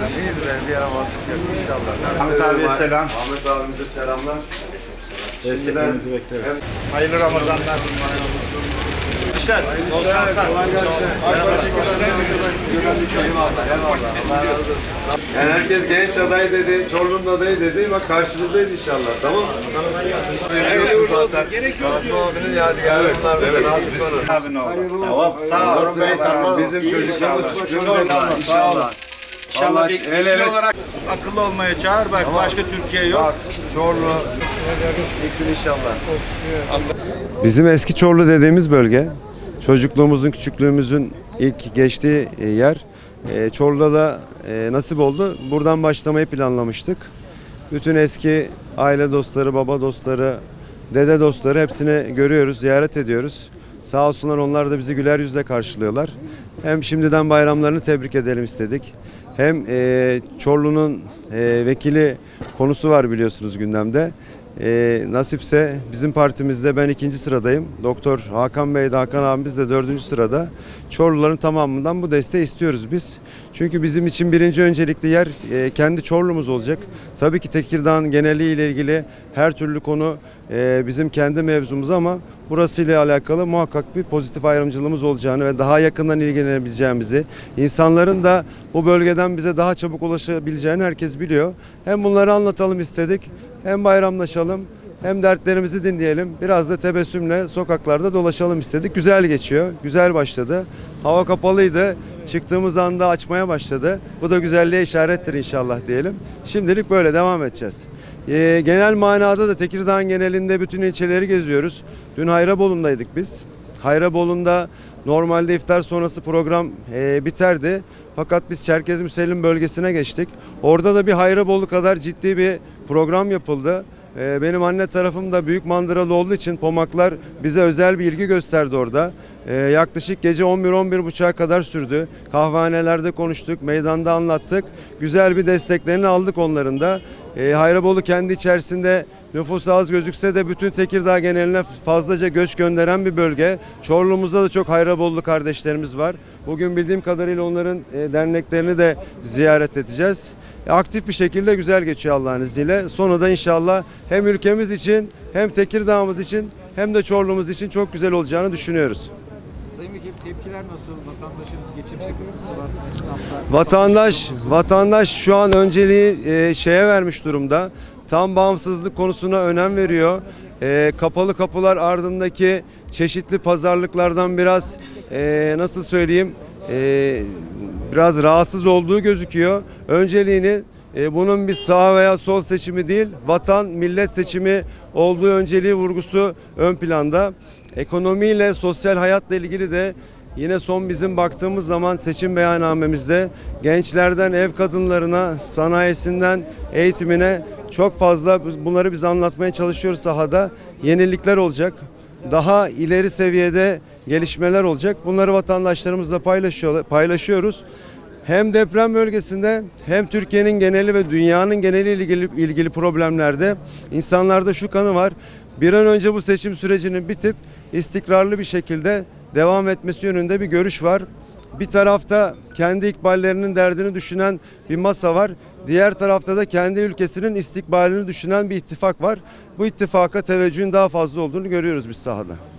Nasılsın? İyiyiz ben bir yaramazlık yok inşallah. Ahmet abiye selam. Ahmet abimize selamlar. Desteklerinizi bekleriz. Hayırlı Ramazanlar. İşler. Bol şanslar. Yani herkes genç aday dedi, Çorlu'nun adayı dedi. Bak karşınızdayız inşallah. Tamam mı? Gerek yok diyor. abinin yadigarı. Evet. Abin oldu. Tamam. Sağ olun. Bizim çocuklarımız İnşallah. Sağ olun. İnşallah Vallahi bir el ele- olarak akıllı olmaya çağır. Bak başka Türkiye yok. Bak Çorlu. Seksin inşallah. Bizim eski Çorlu dediğimiz bölge. Çocukluğumuzun, küçüklüğümüzün ilk geçtiği e, yer. E, Çorlu'da da e, nasip oldu. Buradan başlamayı planlamıştık. Bütün eski aile dostları, baba dostları, dede dostları hepsini görüyoruz, ziyaret ediyoruz. Sağ olsunlar onlar da bizi güler yüzle karşılıyorlar. Hem şimdiden bayramlarını tebrik edelim istedik. Hem e, Çorlu'nun e, vekili konusu var biliyorsunuz gündemde. E, nasipse bizim partimizde ben ikinci sıradayım. Doktor Hakan Bey de Hakan abimiz de dördüncü sırada. Çorluların tamamından bu desteği istiyoruz biz. Çünkü bizim için birinci öncelikli yer e, kendi Çorlu'muz olacak. Tabii ki Tekirdağ'ın geneliyle ilgili her türlü konu e, bizim kendi mevzumuz ama burasıyla alakalı muhakkak bir pozitif ayrımcılığımız olacağını ve daha yakından ilgilenebileceğimizi, insanların da bu bölgeden bize daha çabuk ulaşabileceğini herkes biliyor. Hem bunları anlatalım istedik, hem bayramlaşalım, hem dertlerimizi dinleyelim. Biraz da tebessümle sokaklarda dolaşalım istedik. Güzel geçiyor, güzel başladı. Hava kapalıydı. Çıktığımız anda açmaya başladı. Bu da güzelliğe işarettir inşallah diyelim. Şimdilik böyle devam edeceğiz. Ee, genel manada da Tekirdağ'ın genelinde bütün ilçeleri geziyoruz. Dün Hayrabolu'ndaydık biz. Hayrabolu'nda normalde iftar sonrası program e, biterdi. Fakat biz Çerkez Müsellim bölgesine geçtik. Orada da bir Hayrabolu kadar ciddi bir program yapıldı. E, benim anne tarafım da büyük mandıralı olduğu için Pomaklar bize özel bir ilgi gösterdi orada. E, yaklaşık gece 11-11.30'a kadar sürdü. Kahvehanelerde konuştuk, meydanda anlattık. Güzel bir desteklerini aldık onların da. E, Hayrabolu kendi içerisinde nüfusu az gözükse de bütün Tekirdağ geneline fazlaca göç gönderen bir bölge. Çorlu'muzda da çok Hayrabollu kardeşlerimiz var. Bugün bildiğim kadarıyla onların e, derneklerini de ziyaret edeceğiz. E, Aktif bir şekilde güzel geçiyor Allah'ın izniyle. Sonu da inşallah hem ülkemiz için hem Tekirdağ'ımız için hem de Çorlu'muz için çok güzel olacağını düşünüyoruz. Sayın Vekilim tepkiler nasıl? Vatandaşın geçim sıkıntısı var. esnaflar. Vatandaş vatandaş şu an önceliği e, şeye vermiş durumda. Tam bağımsızlık konusuna önem veriyor. E, kapalı kapılar ardındaki çeşitli pazarlıklardan biraz e, nasıl söyleyeyim e, biraz rahatsız olduğu gözüküyor. Önceliğini e, bunun bir sağ veya sol seçimi değil, vatan millet seçimi olduğu önceliği vurgusu ön planda. Ekonomiyle, sosyal hayatla ilgili de Yine son bizim baktığımız zaman seçim beyannamemizde gençlerden ev kadınlarına, sanayisinden eğitimine çok fazla bunları biz anlatmaya çalışıyoruz sahada. Yenilikler olacak. Daha ileri seviyede gelişmeler olacak. Bunları vatandaşlarımızla paylaşıyor, paylaşıyoruz. Hem deprem bölgesinde hem Türkiye'nin geneli ve dünyanın geneliyle ilgili, ilgili problemlerde insanlarda şu kanı var. Bir an önce bu seçim sürecinin bitip istikrarlı bir şekilde devam etmesi yönünde bir görüş var. Bir tarafta kendi ikballerinin derdini düşünen bir masa var. Diğer tarafta da kendi ülkesinin istikbalini düşünen bir ittifak var. Bu ittifaka teveccühün daha fazla olduğunu görüyoruz biz sahada.